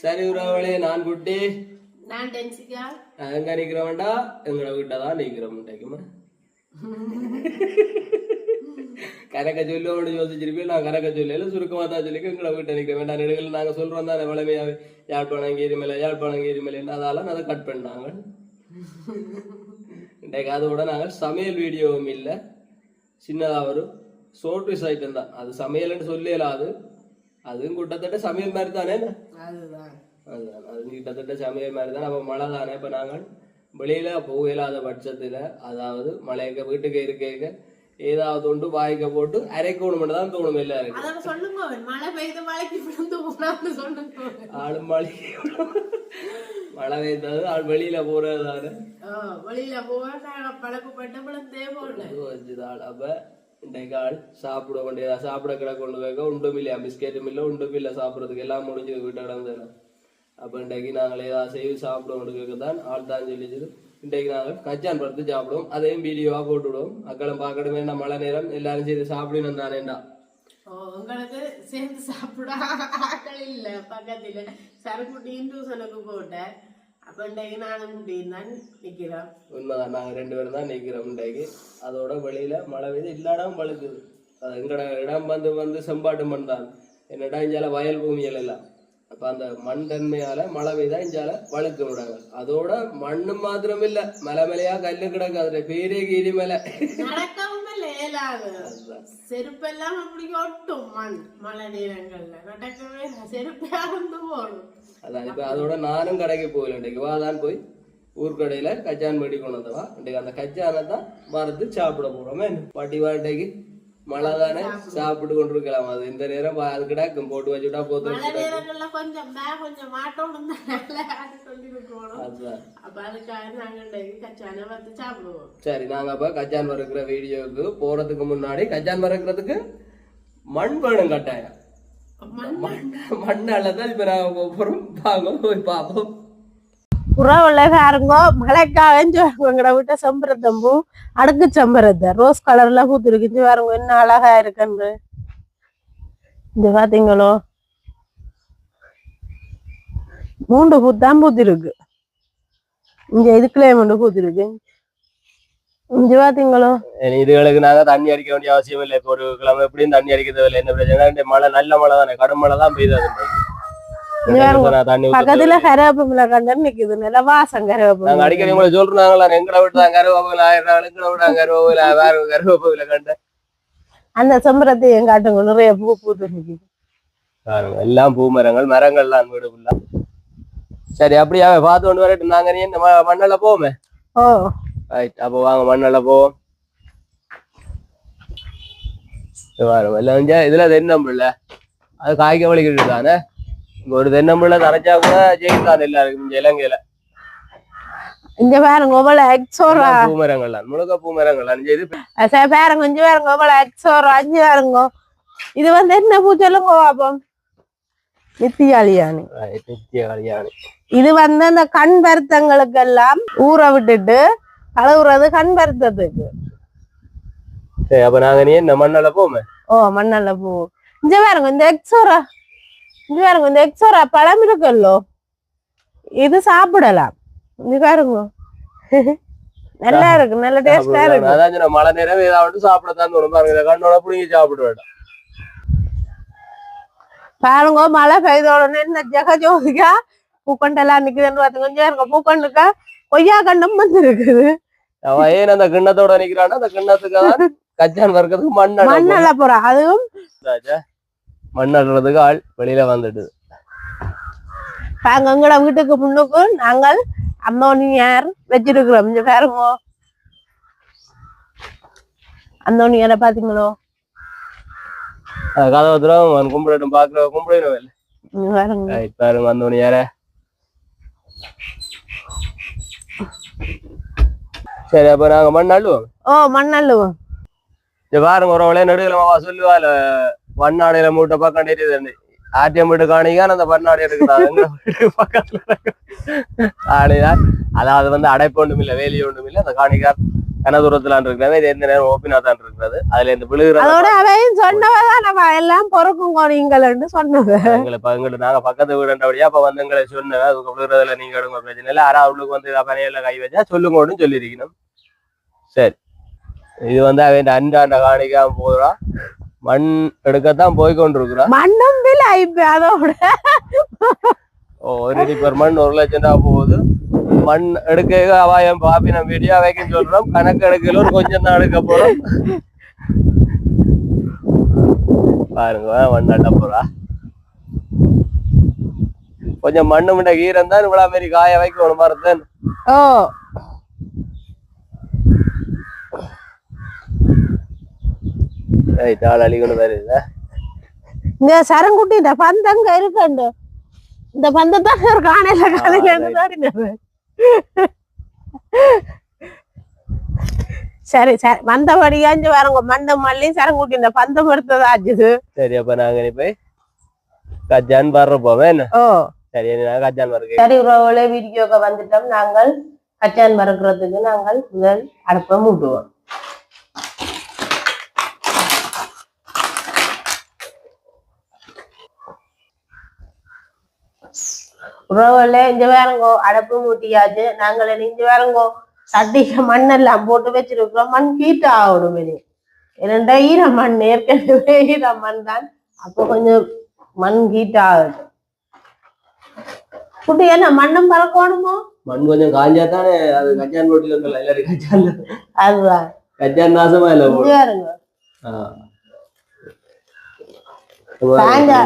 சரி உறவுகளே நான் குட்டி. நான் டென்சிக்கா நான் எங்க நிக்கிறோம்டா எங்களோட வீட்டை தான் நிக்கிறோம் இன்றைக்குமா கணக்க சொல்லி யோசிச்சிருப்பேன். நான் கணக்க சொல்லல சுருக்கமா தான் சொல்லி எங்களோட வீட்டை நிக்க வேண்டாம் நெடுகள் நாங்க சொல்றோம் தானே வளமையாவே யாழ்ப்பாணம் கீரிமலை யாழ்ப்பாணம் கீரிமலை அதால அதை கட் பண்ணாங்க. இன்றைக்கு அதோட நாங்கள் சமையல் வீடியோவும் இல்லை. சின்னதா ஒரு சோர்ட் ஐட்டம் தான். அது சமையல்னு சொல்லலாம் அது. அதுவும் கிட்டத்தட்ட சமையல் மாதிரி தானே அதுதான். அதுதான். அது கிட்டத்தட்ட சமையல் மாதிரி தான் நம்ம மழை தானே? இப்போ நாங்கள் வெளியில போகலாத பட்சத்துல அதாவது மழைக்க வீட்டுக்கு இருக்க ஏதாவது ஒன்று வாய்க்க போட்டு அரைக்கணும் மட்டும் தான் தோணும் எல்லாரும் அதான் சொல்லுங்க மழை பெய்து மழைக்கு விழுந்து போனான்னு சொல்லுங்க. ஆளும் மழை மழை பெய்தது ஆள் வெளியில போறது தானே வெளியில போக பழக்கப்பட்ட விழுந்தே அப்ப இன்றைக்கு ஆள் சாப்பிட வேண்டியதா? சாப்பிட கிட கொண்டு உண்டும் இல்லையா பிஸ்கெட்டும் இல்லை உண்டும் இல்லை சாப்பிட்றதுக்கு. எல்லாம் முடிஞ்சு வீட்டை கிடந்தது அப்போ இன்றைக்கு நாங்கள் ஏதாவது செய்து சாப்பிடுவோம் கொண்டு தான் ஆள் தான் சொல்லிச்சு. இன்றைக்கு நாங்கள் கச்சான் படுத்து சாப்பிடுவோம். அதையும் வீடியோவாக போட்டுவிடுவோம். அக்களும் பார்க்கணும் வேண்டாம் மழை நேரம்? எல்லாரும் செய்து சாப்பிடணும் தானேண்டா உங்களுக்கு சேர்ந்து சாப்பிட? ஆக்கள் இல்ல பக்கத்துல. சரக்குட்டியும் டியூசனுக்கு போட்டேன். அப்ப இன்றைக்கு நானும் குட்டியும் தான் நிக்கிறோம்? உண்மைதான். நாங்கள் ரெண்டு பேரும் தான் நிற்கிறோம் இன்றைக்கு. அதோட வெளியில மழை பெய்து எல்லா இடம் வழுக்குது. அது எங்கட இடம் வந்து வந்து செம்பாட்டு மண் தான். என்னடா இஞ்சால வயல் பூமிகள் எல்லாம்? அப்ப அந்த மண் தன்மையால மழை பெய்தா இஞ்சால வழுக்க விடாங்க. அதோட மண்ணு மாத்திரம் இல்ல மலை மலையா கல்லு கிடக்கு. அதுல பேரே கீரி மலை. செருப்பெல்லாம் அப்படி ஒட்டும். மண் மழை நேரங்கள்ல. நடக்கவே இல்லை. செருப்பே அறந்து போகணும். அதான் இப்ப அதோட நானும் கடைக்கு போகல. இன்றைக்கு வாதான் போய் ஊர்க்கடையில கஜான் வெடி கொண்டு வந்தவா இன்றைக்கு அந்த கஜானை தான் மறந்து சாப்பிட போறோமே. பாட்டி வாட்டைக்கு மழை தானே சாப்பிட்டு கொண்டு இருக்கலாம் அது இந்த நேரம் அது கிடக்கும். போட்டு வச்சுட்டா நேரங்கள்ல கொஞ்சம் மாட்டோம். சரி நாங்க அப்ப கச்சான் வறுக்கிற வீடியோவுக்கு போறதுக்கு முன்னாடி கச்சான் வறுக்கிறதுக்கு மண் வேணும் கட்டாயம். மண் மண்ணால தான் இப்ப நாங்க போறோம். வாங்க போய் பார்ப்போம். உறவுல பாருங்க மழைக்காக எங்கட விட்ட செம்பரத்தம் பூ அடுக்கு செம்பரத்தை ரோஸ் கலர்ல பூத்துருக்கு. பாருங்க என்ன அழகா இருக்குன்னு இந்த பாத்தீங்களோ? மூண்டு பூத்தான் பூத்திருக்கு. இங்க இதுக்குள்ளே மூண்டு பூத்திருக்கு. இங்க பாத்தீங்களோ? இதுகளுக்கு நாங்க தண்ணி அடிக்க வேண்டிய அவசியம் இல்லை. இப்போ ஒரு கிழமை எப்படியும் தண்ணி அடிக்கிறது இல்லை என்ன பிரச்சனை? மழை நல்ல மழை தானே கடும் மழை தான் பெய்யுது பக்கத்துல கருவேப்பிலை கண்டு நிக்குது நல்ல வாசம் நாங்க கருவேப்பிலை அடிக்கடி உங்களை சொல்றாங்களா எங்கட விட்டு தான் கருவேப்பிலை ஆயிரம் எங்கட விட கருவேப்பிலை வேற கருவேப்பிலை கண்ட அந்த காட்டுங்க நிறைய பூ பூத்து நிக்குது. பாருங்க எல்லாம் பூ மரங்கள் மரங்கள்லாம் வீடு ஃபுல்லா சரி அப்படியா பார்த்து கொண்டு வரட்டும். நாங்க நீ இந்த ம- மண்ணெல்ல போவோமே? ஓ. ரைட் அப்போ வாங்க மண்ணெல்ல போவோம். எல்லாம் இதுல தென்னம்பிள்ள அது காய்க்க வலிக்கிட்டு தானே? இங்க ஒரு தென்னம்பிள்ள தரைச்சா கூட ஜெயித்தான் எல்லாருக்கும் இங்க இலங்கையில. இங்க பாருங்க இவ்வளவு எக்ஸோரா எல்லாம் பூ மரங்கள்லாம் முழுக்க பூ மரங்கள்லாம் இங்க இது சரி பாருங்க இங்க பாருங்க எக்ஸோரா அஞ்சு பாருங்க. இது வந்து என்ன பூ சொல்லுங்க பாப்போம். நித்தியாளியானி Right, நித்திய கல்யாணி இது வந்து அந்த கண் வருத்தங்களுக்கு எல்லாம் ஊற விட்டுட்டு கழுவுறது கண் வருத்தத்துக்கு. சரி அப்ப நாங்க நீ இந்த மண்ணெல்ல போவோமே? ஓ மண்ணல்ல பூ இங்க பாருங்க இந்த எக்ஸோரா இங்க பாருங்க இந்த எக்ஸோரா பழம் இருக்குல்லோ. இது சாப்பிடலாம். இங்க பாருங்க. நல்லா இருக்கு நல்ல டேஸ்டா இருக்கு. அதான் மழை நேரம் ஏதாவது சாப்பிடத்தான் தோணும். பாருங்க கண்ணோட புடுங்கி சாப்பிட வேண்டாம். பாருங்க மழை பெய்த உடனே இந்த ஜெகஜோதிகா பூக்கண்டெல்லாம் நிக்குதுன்னு பாத்துங்க கொஞ்சம் இருங்க. பூக்கண்டுக்கா கொய்யா கண்டம் வந்து இருக்குது அவன் ஏன் அந்த கிண்ணத்தோட நிக்கிறான்னா அந்த கிண்ணத்துக்கு தான் கச்சான் வர்க்கிறதுக்கு மண் அள்ள மண்ணல்ல போறோம் அதுவும். மண் அள்ளுறதுக்கு ஆள் வெளியில வந்துடுது. எங்களோட வீட்டுக்கு முன்னுக்கு நாங்கள் அம்மோனியார் வச்சிருக்கிறோம். இங்க பாருங்க. அந்தோனியார பாத்தீங்களோ? கதவை திறவும் கும்பிடட்டும் பாக்குற கும்பிடணும் இல்லை பாருங்க. பாருங்க வந்தவனு யார சரி அப்ப நாங்க மண் அள்ளுவோம். ஓ மண்ணல்லுவோம் இது பாருங்க ஒரு நடுவில் சொல்லுவா இல்ல மண்ணாடையில மூட்டை பக்கம் தெரியுது ஆட்டியம் வீட்டு காணிக்க அந்த பண்ணாடி எடுக்கிறாங்க பக்கத்துல ஆடையா அதாவது வந்து அடைப்பு ஒன்றும் இல்லை வேலி ஒன்றும் இல்லை. அந்த காணிக்கார் கனதூரத்துல இருக்கிறது இது எந்த நேரம் ஓப்பினா தான் இருக்கிறது அதுல அதோட அவையும் சொன்னவதான் நம்ம எல்லாம் பொறுக்குங்கோ நீங்கள்னு சொன்னது. எங்களை எங்கிட்ட நாங்க பக்கத்து வீடுன்றபடியா அப்ப வந்து எங்களை சொன்னேன் அதுக்கு விழுறதுல நீங்க எடுங்க பிரச்சனை இல்லை. யாரா அவளுக்கு வந்து பனையில கை வச்சா சொல்லுங்கன்னு சொல்லியிருக்கணும் சரி. இது வந்து அவன் அன்றாண்ட காணிக்காம போறா மண் எடுக்கத்தான் போய் கொண்டிருக்கிறான் மண்ணும் பில் இப்ப அதோட. ஒரு டிப்பர் மண் ஒரு லட்சம் ரூபா போகுது. மண் எடுக்க அவாயம் பாப்பி நம்ம வீடியோ வைக்க சொல்றோம். கணக்கு எடுக்கல ஒரு கொஞ்சம் தான் எடுக்க போறோம். பாருங்க மண் அட்ட போறா. கொஞ்சம் மண்ணு முன்ன ஈரம் தான் இவ்வளவு மாரி காய வைக்கணும் மரத்தன். ஓ ரைட் ஆள் அழிக்கணும் வருது இந்த சரங்குட்டி இந்த பந்தங்க இருக்கண்டு. இந்த பந்தத்தான் ஒரு காணையில காலையில சரி சரி. வந்தபடியா இங்க வரங்க மண்ணு மல்லி சரங்குட்டி இந்த பந்தம் எடுத்ததாச்சுது சரி அப்ப நாங்க போய் கஜான் வர்றப்போம் என்ன? ஓ. சரி நாங்க கஜான் வர்றோம் சரி உறவுகளே வீடியோக்கு வந்துட்டோம். நாங்கள் கச்சான் மறக்கிறதுக்கு நாங்கள் முதல் அடுப்பை மூட்டுவோம் உறவுகளே இங்க வேறங்கோ அடுப்பு மூட்டியாச்சு. நாங்கள் இங்க வேறங்கோ சட்டிக்கு மண்ணெல்லாம் போட்டு வச்சிருக்கிறோம். மண் கீட்டு ஆகணும் இனி. இரண்டா ஈர மண் ஏற்கனவே ஈர மண் தான். அப்போ கொஞ்சம் மண் கீட்டு ஆகுது. குட்டி என்ன மண்ணும் பறக்கணுமோ? மண் கொஞ்சம் காஞ்சா தானே? அது கஜான் போட்டி வந்து எல்லாரும் கஜான். அதுதான் கஜான் நாசமா இல்ல. காஞ்சா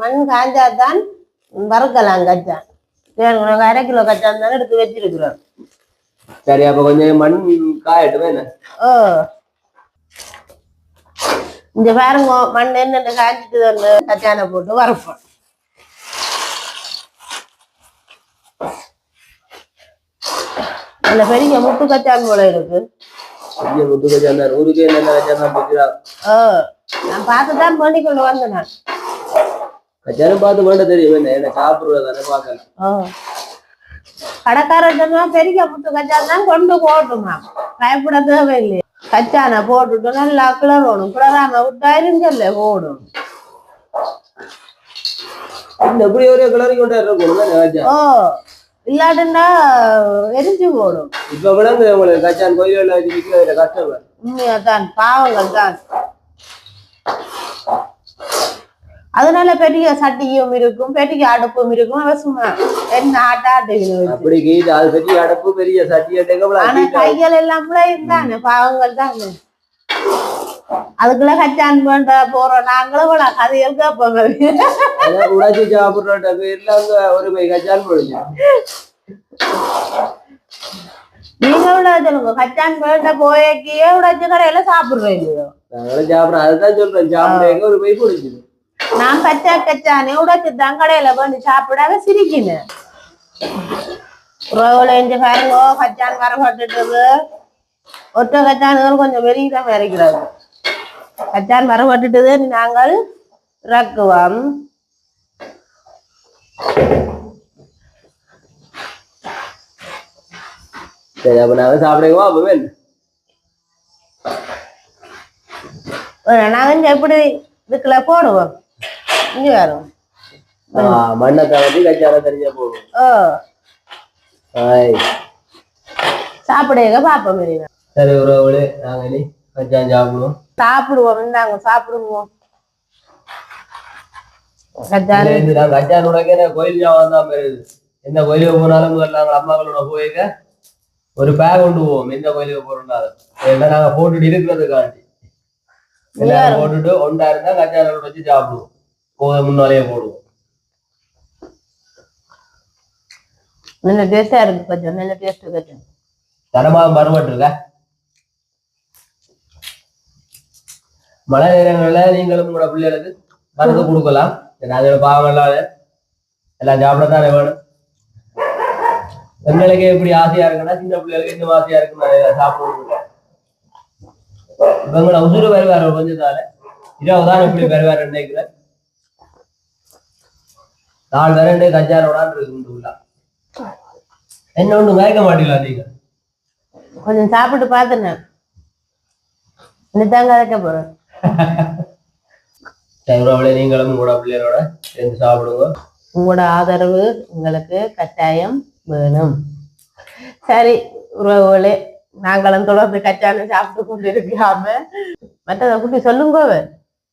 மண் காஞ்சாதான் வறுக்கலாம் கச்சான் உனக்கு அரை கிலோ கச்சான் தானே எடுத்து வச்சிருக்கிறோம். சரி அப்ப கொஞ்சம் மண் காயட்டும் என்ன? ஓ. இந்த பாருங்க மண் என்னென்ன காய்ச்சிட்டு வந்து கச்சானை போட்டு வறுப்போம். நல்ல பெரிய முட்டு கச்சான் போல இருக்கு. பெரிய கஜான் தான் ஊருக்கு போச்சுடா? ஓ நான் பார்த்து தான் பண்ணி கொண்டு வந்தேன் நான். கஜானும் பார்த்து வேண்ட தெரியும் என்ன சாப்பிடுறது தானே பார்க்கல ஓ கடைக்காரர்கிட்ட பெரிய முட்டு கச்சான் கொண்டு போட்டுமா. பயப்பட தேவையில்லையே கச்சானை போட்டுட்டு நல்லா கிளறணும். கிளறாம விட்டா இருங்கல்ல ஓடும் இந்த இப்படி ஒரே கிளறி கொண்டே இருக்கணும் ஓ இல்லாட்டுன்னா எரிஞ்சு போடும். இப்ப விளங்கு உங்களுக்கு கஜான் கோயிலில் வச்சு விற்கிறதுல கஷ்டம் உண்மையா தான் பாவங்கள் தான் அதனால பெரிய சட்டியும் இருக்கும் பெரிய அடுப்பும் இருக்கும். அவ சும்மா என்ன வச்சு. அப்படி அது பெரிய அடப்பு பெரிய சட்டி ஆனா கைகள் எல்லாம் இருந்தானே பாவங்கள் தானே. அதுக்குள்ள கச்சான் பண்ண போறோம். நாங்களும் கதைகள் கேட்போம் உடாச்சி சாப்பிடுற பேர்ல ஒரு பை கஜான் போடுச்சு. நீங்க விட சொல்லுங்க? கச்சான் பண்ண போயக்கியே உடச்சு கடையில சாப்பிடுறோம் இல்லையோ? நாங்களும் சாப்பிடுறோம். அதுதான் சொல்றேன் ஒரு பை போடுச்சு. நான் கச்சா கச்சானே உடச்சு தான் கடையில பண்ணி சாப்பிடாம சிரிக்கினேன் ரோல இஞ்சி பாருங்க கச்சான் வரப்பட்டுட்டது ஒற்றை கச்சான்கள் கொஞ்சம் பெரியதான் இறக்கிறது. கச்சான் வரப்பட்டுட்டது நாங்கள் இறக்குவோம். சரி அப்ப நாங்க சாப்பிடுவோம் நாங்கள் எப்படி இதுக்குள்ள போடுவோம்? இங்க வரும் மண்ணை தவறி கச்சான தெரிஞ்சா போகும் ஓ. சாப்பிடுங்க பாப்போம் மெரினா சரி உறவுகளே நாங்க இனி கச்சான் சாப்பிடுவோம் சாப்பிடுவோம் இந்தாங்க சாப்பிடுவோம் கச்சான் உடனே கோயில் ஞாபகம் தான் வருது எந்த கோயிலுக்கு போனாலும் நாங்கள் அம்மாக்களோட போயிருக்க ஒரு பேக் கொண்டு போவோம் எந்த கோயிலுக்கு போறோம்னாலும் ஏன்னா நாங்க போட்டுட்டு இருக்கிறதுக்காண்டி போட்டுட்டு ஒன்றா இருந்தா கச்சானோட வச்சு சாப்பிடுவோம் முன்னாலேயே போடுவோம் நல்ல டேஸ்டா இருக்கு கொஞ்சம் நல்ல டேஸ்ட் கொஞ்சம். தரமாக மறுபட்டுருக்க மழை நேரங்கள்ல நீங்களும் உங்களோட பிள்ளைகளுக்கு மருந்து கொடுக்கலாம். ஏன்னா அதோட பாவங்கள்லாம் எல்லாம் சாப்பிடத்தானே வேணும். எங்களுக்கு எப்படி ஆசையா இருக்குன்னா சின்ன பிள்ளைகளுக்கு இன்னும் ஆசையா இருக்கு நிறைய சாப்பிடுவோம். இப்ப எங்களோட உசுறு வருவார் கொஞ்சம் தானே இரவு தான் இப்படி வருவார் நினைக்கிறேன். நாலு பேர் ரெண்டு கஞ்சாரோடான் இருக்கு உள்ள. என்ன ஒண்ணு மயக்க மாட்டீங்களா நீங்க? கொஞ்சம் சாப்பிட்டு பார்த்தேன் இன்னும் கதைக்க போறேன். நீங்களும் உங்களோட பிள்ளைகளோட சேர்ந்து சாப்பிடுங்க. உங்களோட ஆதரவு எங்களுக்கு கட்டாயம் வேணும். சரி உறவுகளே நாங்களும் தொடர்ந்து கச்சான சாப்பிட்டு கொண்டு இருக்காம மற்றதை குட்டி சொல்லுங்க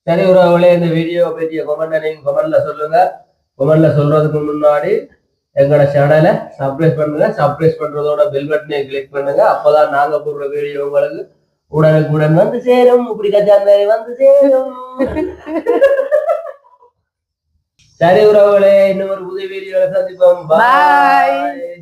சரி உறவுகளே இந்த வீடியோ பற்றிய கொமெண்ட்டை நீங்க கொமெண்ட்ல சொல்லுங்க. கொமெண்ட்ல சொல்றதுக்கு முன்னாடி எங்களோட சேனலை சப்ஸ்கிரைப் பண்ணுங்க சப்ஸ்கிரைப் பண்றதோட பெல் பட்டனை கிளிக் பண்ணுங்க. அப்பதான் நாங்க போடுற வீடியோ உங்களுக்கு உடனுக்குடன் வந்து சேரும். இப்படி கச்சான் வந்து சேரும். சரி உறவுகளே இன்னும் ஒரு புதிய வீடியோல சந்திப்போம். பாய்